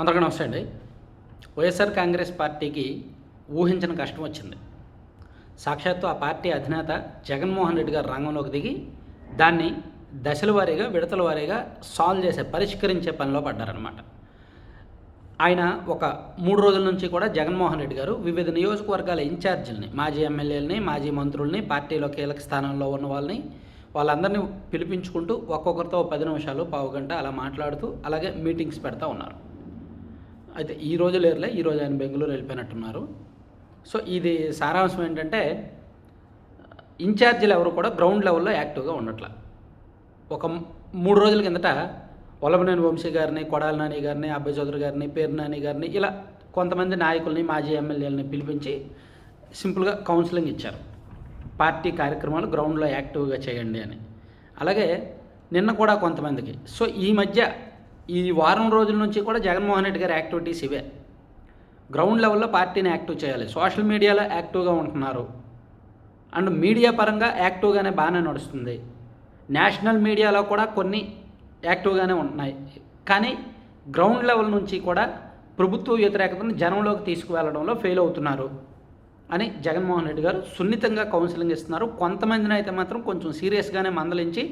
అందరికీ నమస్తే అండి. వైఎస్ఆర్ కాంగ్రెస్ పార్టీకి ఊహించిన కష్టం వచ్చింది. సాక్షాత్తు ఆ పార్టీ అధినేత జగన్మోహన్ రెడ్డి గారు రంగంలోకి దిగి దాన్ని దశల వారీగా విడతల వారీగా సాల్వ్ చేసే పరిష్కరించే పనిలో పడ్డారనమాట ఆయన ఒక మూడు రోజుల నుంచి కూడా జగన్మోహన్ రెడ్డి గారు వివిధ నియోజకవర్గాల ఇన్ఛార్జీలని మాజీ ఎమ్మెల్యేలని మాజీ మంత్రుల్ని పార్టీలో కీలక స్థానంలో ఉన్న వాళ్ళని వాళ్ళందరినీ పిలిపించుకుంటూ ఒక్కొక్కరితో పది నిమిషాలు పావు గంట అలా మాట్లాడుతూ అలాగే మీటింగ్స్ పెడతా ఉన్నారు. అయితే ఈ రోజు లేరులే ఈ రోజు ఆయన బెంగళూరు వెళ్ళిపోయినట్టున్నారు. సో ఇది సారాంశం ఏంటంటే ఇన్ఛార్జీలు ఎవరు కూడా గ్రౌండ్ లెవెల్లో యాక్టివ్గా ఉండట్ల. ఒక మూడు రోజుల కిందట వల్లభనేని వంశీ గారిని కొడాల నాని గారిని అబ్బాయి చౌదరి గారిని పేరు నాని గారిని ఇలా కొంతమంది నాయకుల్ని మాజీ ఎమ్మెల్యేలని పిలిపించి సింపుల్గా కౌన్సిలింగ్ ఇచ్చారు. పార్టీ కార్యక్రమాలు గ్రౌండ్లో యాక్టివ్గా చేయండి అని. అలాగే నిన్న కూడా కొంతమందికి. సో ఈ మధ్య ఈ వారం రోజుల నుంచి కూడా జగన్మోహన్ రెడ్డి గారి యాక్టివిటీస్ ఇవే. గ్రౌండ్ లెవెల్లో పార్టీని యాక్టివ్ చేయాలి. సోషల్ మీడియాలో యాక్టివ్గా ఉంటున్నారు. అండ్ మీడియా పరంగా యాక్టివ్గానే బాగానే నడుస్తుంది. నేషనల్ మీడియాలో కూడా కొన్ని యాక్టివ్గానే ఉంటున్నాయి. కానీ గ్రౌండ్ లెవెల్ నుంచి కూడా ప్రభుత్వ వ్యతిరేకతను జనంలోకి తీసుకువెళ్ళడంలో ఫెయిల్ అవుతున్నారు అని జగన్మోహన్ రెడ్డి గారు సున్నితంగా కౌన్సిలింగ్ ఇస్తున్నారు. కొంతమందిని అయితే మాత్రం కొంచెం సీరియస్గానే మందలించి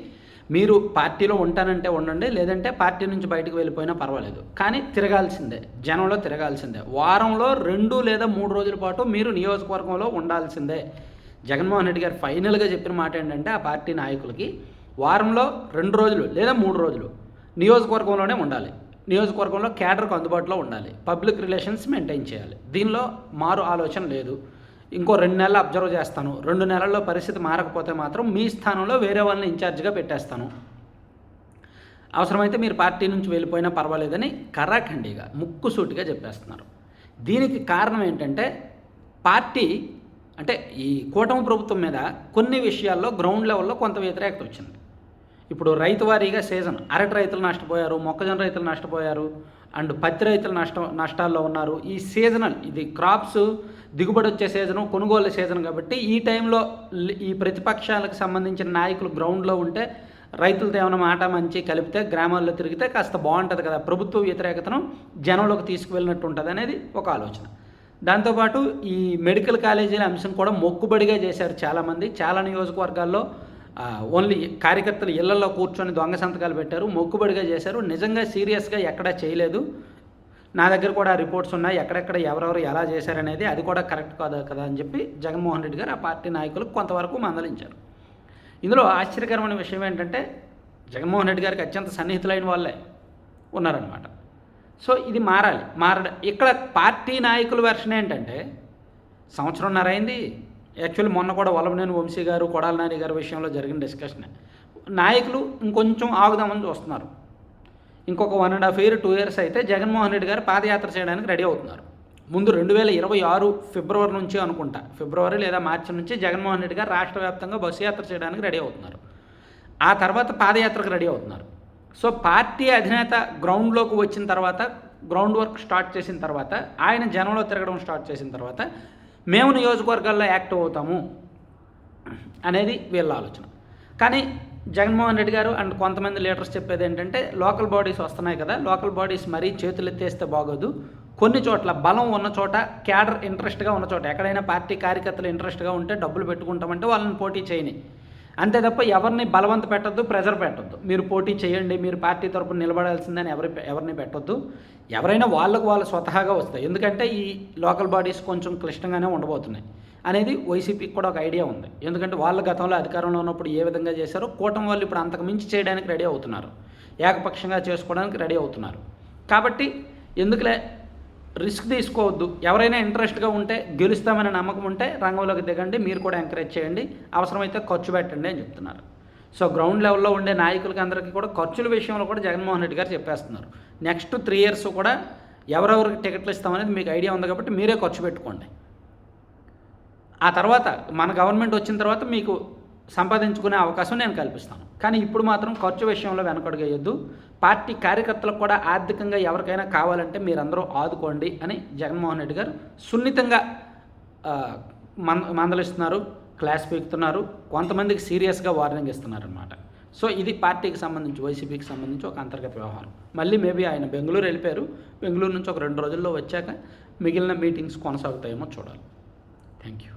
మీరు పార్టీలో ఉంటానంటే ఉండండి లేదంటే పార్టీ నుంచి బయటకు వెళ్ళిపోయినా పర్వాలేదు. కానీ తిరగాల్సిందే జనంలో తిరగాల్సిందే. వారంలో రెండు లేదా మూడు రోజుల పాటు మీరు నియోజకవర్గంలో ఉండాల్సిందే. జగన్మోహన్ రెడ్డి గారు ఫైనల్గా చెప్పిన మాట ఏంటంటే ఆ పార్టీ నాయకులకి వారంలో రెండు రోజులు లేదా మూడు రోజులు నియోజకవర్గంలోనే ఉండాలి. నియోజకవర్గంలో క్యాడర్కు అందుబాటులో ఉండాలి. పబ్లిక్ రిలేషన్స్ మెయింటైన్ చేయాలి. దీనిలో మారు ఆలోచన లేదు. ఇంకో రెండు నెలలు అబ్జర్వ్ చేస్తాను. రెండు నెలల్లో పరిస్థితి మారకపోతే మాత్రం మీ స్థానంలో వేరే వాళ్ళని ఇన్ఛార్జ్గా పెట్టేస్తాను. అవసరమైతే మీరు పార్టీ నుంచి వెళ్ళిపోయినా పర్వాలేదని కరాఖండిగా ముక్కుసూటిగా చెప్పేస్తున్నారు. దీనికి కారణం ఏంటంటే పార్టీ అంటే ఈ కూటమి ప్రభుత్వం మీద కొన్ని విషయాల్లో గ్రౌండ్ లెవెల్లో కొంత వ్యతిరేకత వచ్చింది. ఇప్పుడు రైతు వారీగా సీజన్. అరటి రైతులు నష్టపోయారు మొక్కజొన్న రైతులు నష్టపోయారు అండ్ పత్తి రైతులు నష్ట నష్టాల్లో ఉన్నారు. ఈ సీజనల్ ఇది క్రాప్స్ దిగుబడి వచ్చే సీజను కొనుగోలు సీజన్ కాబట్టి ఈ టైంలో ఈ ప్రతిపక్షాలకు సంబంధించిన నాయకులు గ్రౌండ్లో ఉంటే రైతులతో ఏమైనా మాట మంచి కలిపితే గ్రామాల్లో తిరిగితే కాస్త బాగుంటుంది కదా. ప్రభుత్వ వ్యతిరేకతను జనంలోకి తీసుకువెళ్ళినట్టు ఉంటుంది అనేది ఒక ఆలోచన. దాంతోపాటు ఈ మెడికల్ కాలేజీల అంశం కూడా మొక్కుబడిగా చేశారు చాలామంది. చాలా నియోజకవర్గాల్లో ఓన్లీ కార్యకర్తలు ఇళ్ళలో కూర్చొని దొంగ సంతకాలు పెట్టారు మొక్కుబడిగా చేశారు. నిజంగా సీరియస్గా ఎక్కడా చేయలేదు. నా దగ్గర కూడా రిపోర్ట్స్ ఉన్నాయి. ఎక్కడెక్కడ ఎవరెవరు ఎలా చేశారనేది అది కూడా కరెక్ట్ కాదు కదా అని చెప్పి జగన్మోహన్ రెడ్డి గారు ఆ పార్టీ నాయకులకు కొంతవరకు మందలించారు. ఇందులో ఆశ్చర్యకరమైన విషయం ఏంటంటే జగన్మోహన్ రెడ్డి గారికి అత్యంత సన్నిహితులైన వాళ్ళే ఉన్నారనమాట సో ఇది మారాలి. మారడం ఇక్కడ పార్టీ నాయకుల వెర్షన్ ఏంటంటే సంవత్సరంన్నర అయింది. యాక్చువల్లీ మొన్న కూడా వల్లభనేని వంశీ గారు కొడాల నాని గారి విషయంలో జరిగిన డిస్కషన్ నాయకులు ఇంకొంచెం ఆగుదామని చూస్తున్నారు. ఇంకొక one and half year two years అయితే జగన్మోహన్ రెడ్డి గారు పాదయాత్ర చేయడానికి రెడీ అవుతున్నారు. ముందు రెండు వేల ఇరవై ఆరు ఫిబ్రవరి నుంచి అనుకుంటా ఫిబ్రవరి లేదా మార్చి నుంచి జగన్మోహన్ రెడ్డి గారు రాష్ట్ర వ్యాప్తంగా బస్సు యాత్ర చేయడానికి రెడీ అవుతున్నారు. ఆ తర్వాత పాదయాత్రకు రెడీ అవుతున్నారు. సో పార్టీ అధినేత గ్రౌండ్లోకి వచ్చిన తర్వాత గ్రౌండ్ వర్క్ స్టార్ట్ చేసిన తర్వాత ఆయన జనంలో తిరగడం స్టార్ట్ చేసిన తర్వాత మేము నియోజకవర్గాల్లో యాక్టివ్ అవుతాము అనేది వీళ్ళ ఆలోచన. కానీ జగన్మోహన్ రెడ్డి గారు అండ్ కొంతమంది లీడర్స్ చెప్పేది ఏంటంటే లోకల్ బాడీస్ వస్తున్నాయి కదా లోకల్ బాడీస్ మరీ చేతులు ఎత్తేస్తే బాగోదు. కొన్ని చోట్ల బలం ఉన్న చోట క్యాడర్ ఇంట్రెస్ట్గా ఉన్న చోట ఎక్కడైనా పార్టీ కార్యకర్తలు ఇంట్రెస్ట్గా ఉంటే డబ్బులు పెట్టుకుంటామంటే వాళ్ళని పోటీ చేయని. అంతే తప్ప ఎవరిని బలవంత పెట్టద్దు ప్రెజర్ పెట్టద్దు. మీరు పోటీ చేయండి మీరు పార్టీ తరపున నిలబడాల్సిందని ఎవరి ఎవరిని పెట్టొద్దు. ఎవరైనా వాళ్ళకు వాళ్ళు స్వతహాగా వస్తాయి. ఎందుకంటే ఈ లోకల్ బాడీస్ కొంచెం క్లిష్టంగానే ఉండబోతున్నాయి. అనేది వైసీపీకి కూడా ఒక ఐడియా ఉంది. ఎందుకంటే వాళ్ళ గతంలో అధికారంలో ఉన్నప్పుడు ఏ విధంగా చేశారో కూటమి వాళ్ళు ఇప్పుడు అంతకు మించి చేయడానికి రెడీ అవుతున్నారు. ఏకపక్షంగా చేసుకోవడానికి రెడీ అవుతున్నారు. కాబట్టి ఎందుకులే రిస్క్ తీసుకోవద్దు. ఎవరైనా ఇంట్రెస్ట్గా ఉంటే గెలుస్తామనే నమ్మకం ఉంటే రంగంలోకి దిగండి మీరు కూడా ఎంకరేజ్ చేయండి అవసరమైతే ఖర్చు పెట్టండి అని చెప్తున్నారు. సో గ్రౌండ్ లెవెల్లో ఉండే నాయకులకి అందరికీ కూడా ఖర్చుల విషయంలో కూడా జగన్మోహన్ రెడ్డి గారు చెప్పేస్తున్నారు. నెక్స్ట్ త్రీ ఇయర్స్ కూడా ఎవరెవరికి టికెట్లు ఇస్తామనేది మీకు ఐడియా ఉంది కాబట్టి మీరే ఖర్చు పెట్టుకోండి. ఆ తర్వాత మన గవర్నమెంట్ వచ్చిన తర్వాత మీకు సంపాదించుకునే అవకాశం నేను కల్పిస్తాను. కానీ ఇప్పుడు మాత్రం ఖర్చు విషయంలో వెనకడుగేయొద్దు పార్టీ కార్యకర్తలకు కూడా ఆర్థికంగా ఎవరికైనా కావాలంటే మీరందరూ ఆదుకోండి అని జగన్మోహన్ రెడ్డి గారు సున్నితంగా మంద మందలిస్తున్నారు క్లాస్ పీకుతున్నారు కొంతమందికి సీరియస్గా వార్నింగ్ ఇస్తున్నారు అనమాట సో ఇది పార్టీకి సంబంధించి వైసీపీకి సంబంధించి ఒక అంతర్గత వ్యవహారం. మళ్ళీ మేబీ ఆయన బెంగళూరు వెళ్ళిపోయారు. బెంగళూరు నుంచి ఒక రెండు రోజుల్లో వచ్చాక మిగిలిన మీటింగ్స్ కొనసాగుతాయేమో చూడాలి. Thank you